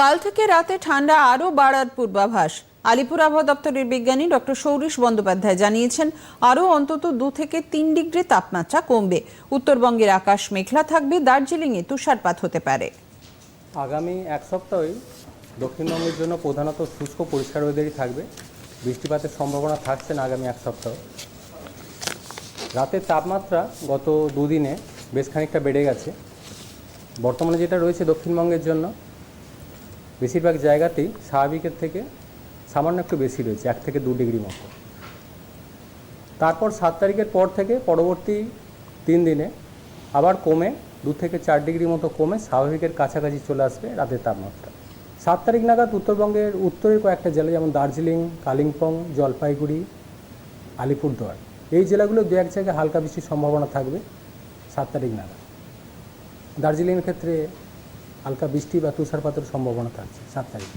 কাল থেকে রাতে ঠান্ডা আরও বাড়ার পূর্বাভাস। আলিপুর আবহাওয়া দপ্তরের বিজ্ঞানী ডক্টর সৌরিশ বন্দ্যোপাধ্যায় জানিয়েছেন, আরও অন্তত দু থেকে তিন ডিগ্রি তাপমাত্রা কমবে। উত্তরবঙ্গের আকাশ মেঘলা থাকবে, দার্জিলিংয়ে তুষারপাত হতে পারে। আগামী এক সপ্তাহে দক্ষিণবঙ্গের জন্য প্রধানত শুষ্ক পরিষ্কার ওয়েদারই থাকবে। বৃষ্টিপাতের সম্ভাবনা থাকছে না আগামী এক সপ্তাহ। রাতের তাপমাত্রা গত দুদিনে বেশ খানিকটা বেড়ে গেছে। বর্তমানে যেটা রয়েছে দক্ষিণবঙ্গের জন্য বেশিরভাগ জায়গাতেই স্বাভাবিকের থেকে সামান্য একটু বেশি রয়েছে, এক থেকে দু ডিগ্রি মতো। তারপর সাত তারিখের পর থেকে পরবর্তী তিন দিনে আবার কমে দু থেকে চার ডিগ্রি মতো কমে স্বাভাবিকের কাছাকাছি চলে আসবে রাতের তাপমাত্রা। সাত তারিখ নাগাদ উত্তরবঙ্গের উত্তরের কয়েকটা জেলা যেমন দার্জিলিং, কালিম্পং, জলপাইগুড়ি, আলিপুরদুয়ার, এই জেলাগুলো দু এক জায়গায় হালকা বৃষ্টির সম্ভাবনা থাকবে সাত তারিখ নাগাদ। দার্জিলিংয়ের ক্ষেত্রে হালকা বৃষ্টি বা তুষারপাতের সম্ভাবনা থাকছে সাত তারিখ।